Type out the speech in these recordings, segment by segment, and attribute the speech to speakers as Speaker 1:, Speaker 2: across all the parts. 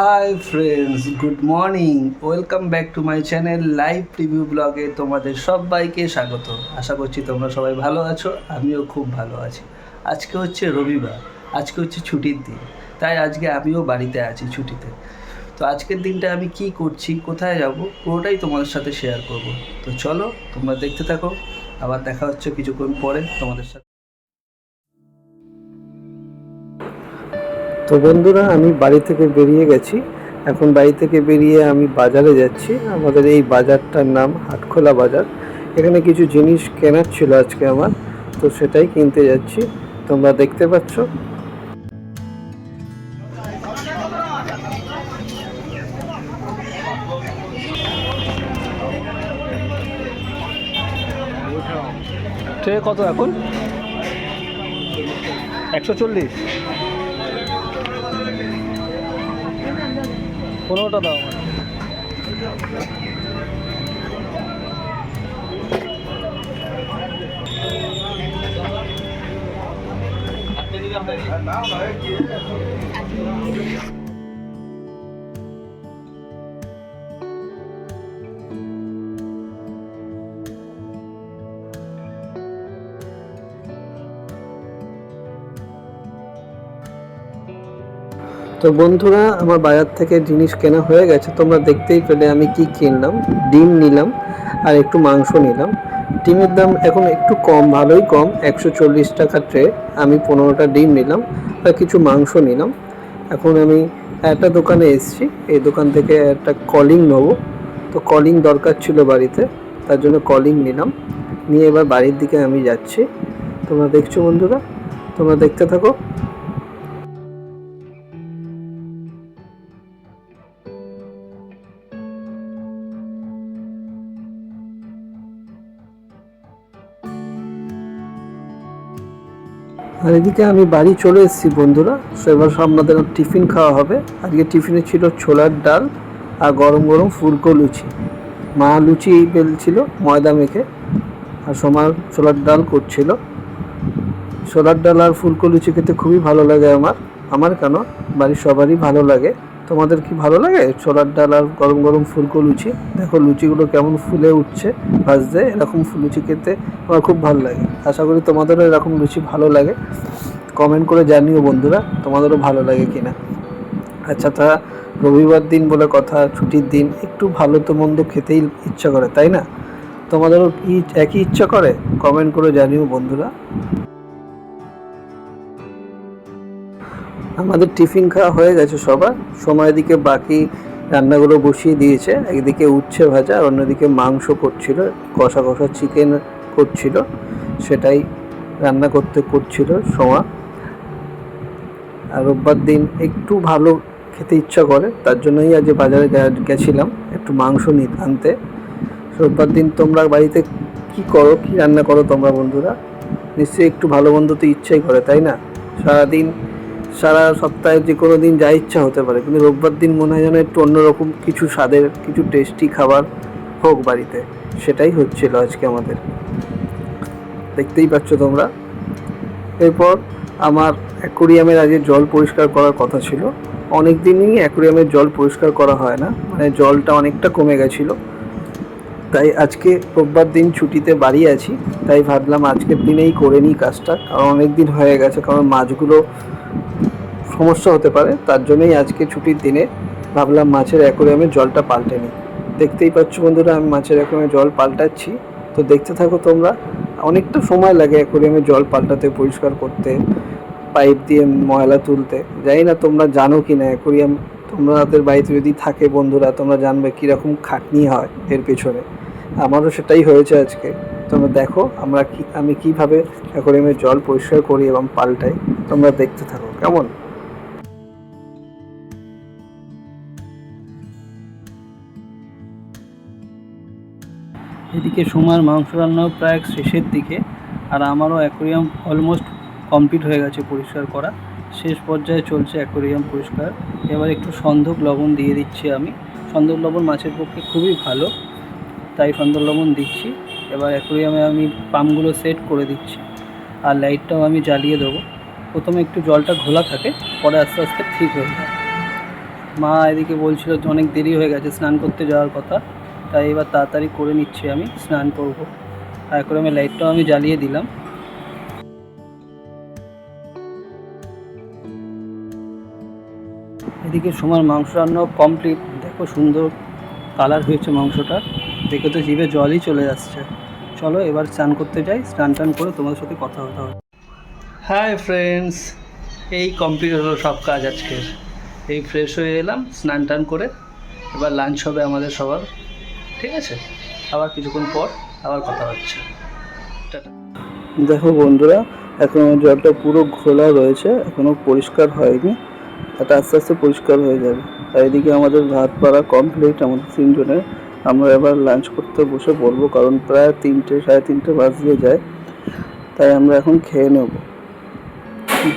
Speaker 1: Hi friends good morning welcome back to my channel live review ব্লগে তোমাদের সবাইকে স্বাগত। আশা করছি তোমরা সবাই ভালো আছো, আমিও খুব ভালো আছি। আজকে হচ্ছে রবিবার, আজকে হচ্ছে ছুটির দিন, তাই আজকে আমিও বাড়িতে আছি ছুটিতে। তো আজকের দিনটা আমি কি করছি, কোথায় যাব, পুরোটাই তোমাদের সাথে শেয়ার করব। তো চলো, তোমরা দেখতে থাকো, আবার দেখা হচ্ছে কিছুক্ষণ পরে তোমাদের সাথে। তো বন্ধুরা, আমি বাড়ি থেকে বেরিয়ে গেছি। এখন বাড়ি থেকে বেরিয়ে আমি বাজারে যাচ্ছি। আমাদের এই বাজারটার নাম হাটখোলা বাজার। এখানে কিছু জিনিস কেনার ছিল আজকে আমার, তো সেটাই কিনতে যাচ্ছি। তোমরা দেখতে পাচ্ছ। কত এখন? একশো চল্লিশ। পনেরোটা দাও আমার তো বন্ধুরা, আমার বাজার থেকে জিনিস কেনা হয়ে গেছে। তোমরা দেখতেই পেলে আমি কি কিনলাম। ডিম নিলাম আর একটু মাংস নিলাম। ডিমের দাম এখন একটু কম, ভালোই কম, একশো চল্লিশ টাকা ট্রে আমি পনেরোটা ডিম নিলাম আর কিছু মাংস নিলাম। এখন আমি একটা দোকানে এসছি। এই দোকান থেকে একটা কলিং নেব। তো কলিং দরকার ছিল বাড়িতে, তার জন্য কলিং নিলাম। নিয়ে এবার বাড়ির দিকে আমি যাচ্ছি। তোমরা দেখছ বন্ধুরা? তোমরা দেখতে থাকো। আর এদিকে আমি বাড়ি চলে এসেছি, বন্ধুরা। সো এবার আপনাদের টিফিন খাওয়া হবে। আজকে টিফিনে ছিল ছোলার ডাল আর গরম গরম ফুলকো লুচি। মা লুচি বেলছিল ময়দা মেখে আর সোমার ছোলার ডাল করছিল। ছোলার ডাল আর ফুলকো লুচি খেতে খুবই ভালো লাগে আমার। আমার কেন? বাড়ির সবারই ভালো লাগে। তোমাদের কি ভালো লাগে? ছোলার ডাল আর গরম গরম ফুলকো লুচি। দেখো লুচিগুলো কেমন ফুলে উঠছে, ভাজতে। এরকম লুচি খেতে আমার খুব ভালো লাগে। আশা করি তোমাদেরও এরকম লুচি ভালো লাগে। কমেন্ট করে জানিও বন্ধুরা, তোমাদেরও ভালো লাগে কি না আচ্ছা তা রবিবার দিন বলে কথা, ছুটির দিন একটু ভালো তো মন্দ খেতেই ইচ্ছা করে, তাই না? তোমাদেরও একই ইচ্ছা করে? কমেন্ট করে জানিও বন্ধুরা। আমাদের টিফিন খাওয়া হয়ে গেছে সবার। সময় দিকে বাকি রান্নাগুলো বসিয়ে দিয়েছে। একদিকে উচ্ছে ভাজা, আর অন্যদিকে মাংস করছিল, কষা কষা চিকেন করছিল। সেটাই রান্না করতে করছিল সোমা। আর রোববার দিন একটু ভালো খেতে ইচ্ছা করে, তার জন্যই আজ বাজারে গেছিলাম একটু মাংস নি আনতে। রোববার দিন তোমরা বাড়িতে কি করো, কি রান্না করো তোমরা বন্ধুরা? নিশ্চয়ই একটু ভালো মন্দ তো ইচ্ছাই করে, তাই না? সারাদিন সারা সপ্তাহে যে কোনো দিন যা ইচ্ছা হতে পারে, কিন্তু রোববার দিন মনে হয় যেন একটু অন্যরকম কিছু স্বাদের, কিছু টেস্টি খাবার হোক বাড়িতে। সেটাই হচ্ছিল আজকে আমাদের। দেখতেই পাচ্ছ তোমরা। এরপর আমার অ্যাকোরিয়ামের আগে জল পরিষ্কার করার কথা ছিল। অনেক দিনই অ্যাকোরিয়ামের জল পরিষ্কার করা হয় না। মানে জলটা অনেকটা কমে গেছিল। তাই আজকে রোববার দিন ছুটিতে বাড়ি আছি। তাই ভাবলাম আজকের দিনেই করে নিই কাজটা। কারণ অনেক দিন হয়ে গেছে। কারণ মাছগুলো সমস্যা হতে পারে, তার জন্যই আজকে ছুটির দিনে ভাবলাম মাছের অ্যাকোরিয়ামে জলটা পাল্টে নিই। দেখতেই পাচ্ছ বন্ধুরা, আমি মাছের অ্যাকোরিয়ামে জল পাল্টাচ্ছি। তো দেখতে থাকো তোমরা, অনেকটা সময় লাগে অ্যাকোরিয়ামে জল পাল্টাতে, পরিষ্কার করতে, পাইপ দিয়ে ময়লা তুলতে। জানি না তোমরা জানো কি না অ্যাকোরিয়াম তোমাদের বাড়িতে যদি থাকে বন্ধুরা, তোমরা জানবে কীরকম খাটনি হয় এর পেছনে। আমারও সেটাই হয়েছে আজকে। তোমরা দেখো, আমরা কি, আমি কীভাবে অ্যাকোরিয়ামের জল পরিষ্কার করি এবং পাল্টাই। তোমরা দেখতে থাকো, কেমন? এদিকে সোমার মাংস রান্নাও প্রায় শেষের দিকে, আর আমারও অ্যাকোরিয়াম অলমোস্ট কমপ্লিট হয়ে গেছে পরিষ্কার করা। শেষ পর্যায়ে চলছে অ্যাকোরিয়াম পরিষ্কার। এবার একটু সন্ধক লবণ দিয়ে দিচ্ছি আমি। সন্ধক লবণ মাছের পক্ষে খুবই ভালো, তাই সন্ধক লবণ দিচ্ছি। এবার অ্যাকোরিয়ামে আমি পাম্পগুলো সেট করে দিচ্ছি, আর লাইটটাও আমি জ্বালিয়ে দেবো। প্রথমে একটু জলটা ঘোলা থাকে, পরে আস্তে আস্তে ঠিক হয়ে যায় মা এদিকে বলছিল যে অনেক দেরি হয়ে গেছে, স্নান করতে যাওয়ার কথা। তাই এবার তাড়াতাড়ি করে নিচ্ছি আমি, স্নান করব। আর করে আমি লাইটটাও আমি জ্বালিয়ে দিলাম। এদিকে সময় মাংস রান্না কমপ্লিট দেখো সুন্দর কালার হয়েছে মাংসটা। দেখে তো জিভে জলই চলে যাচ্ছে। চলো এবার স্নান করতে যাই। স্নান টান করে তোমাদের সাথে কথা হতে হবে। হাই ফ্রেন্ডস এই কমপ্লিট হলো সব কাজ আজকের। এই ফ্রেশ হয়ে এলাম, স্নান টান করে। এবার লাঞ্চ হবে আমাদের সবার। ঠিক আছে? আবার কিছুক্ষণ পর আবার কথা হচ্ছে। দেখো বন্ধুরা, এখনও জলটা পুরো ঘোলা রয়েছে, এখনও পরিষ্কার হয়নি। এটা আস্তে আস্তে পরিষ্কার হয়ে যাবে। আর এদিকে আমাদের ভাত পাড়া কমপ্লিট আমাদের তিনজনের। আমরা এবার লাঞ্চ করতে বসে পড়ব, কারণ প্রায় তিনটে, সাড়ে তিনটে বাজিয়ে যায়। তাই আমরা এখন খেয়ে নেব।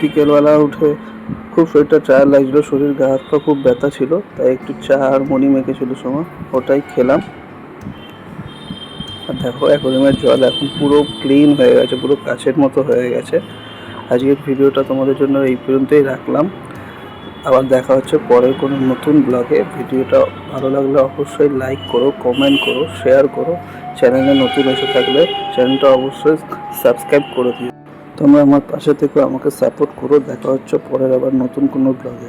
Speaker 1: বিকেলবেলা উঠে খুব শরীরটা টায়ার লাগছিল, শরীর গা হাত পা খুব ব্যথা ছিল, তাই একটু চা আর মুড়ি মেখেছিল সময়, ওটাই খেলাম। আর দেখো অ্যাকোরিয়ামের জল এখন পুরো ক্লিন হয়ে গেছে, পুরো কাছের মতো হয়ে গেছে। আজকের ভিডিওটা তোমাদের জন্য এই পর্যন্তই রাখলাম। আবার দেখা হচ্ছে পরের কোনো নতুন ব্লগে ভিডিওটা ভালো লাগলে অবশ্যই লাইক করো কমেন্ট করো শেয়ার করো। চ্যানেলে নতুন এসে থাকলে চ্যানেলটা অবশ্যই সাবস্ক্রাইব করে দিও। তোমরা আমার পাশে থেকে, আমাকে সাপোর্ট করো। দেখা হচ্ছে পরের আবার নতুন কোনো ব্লগে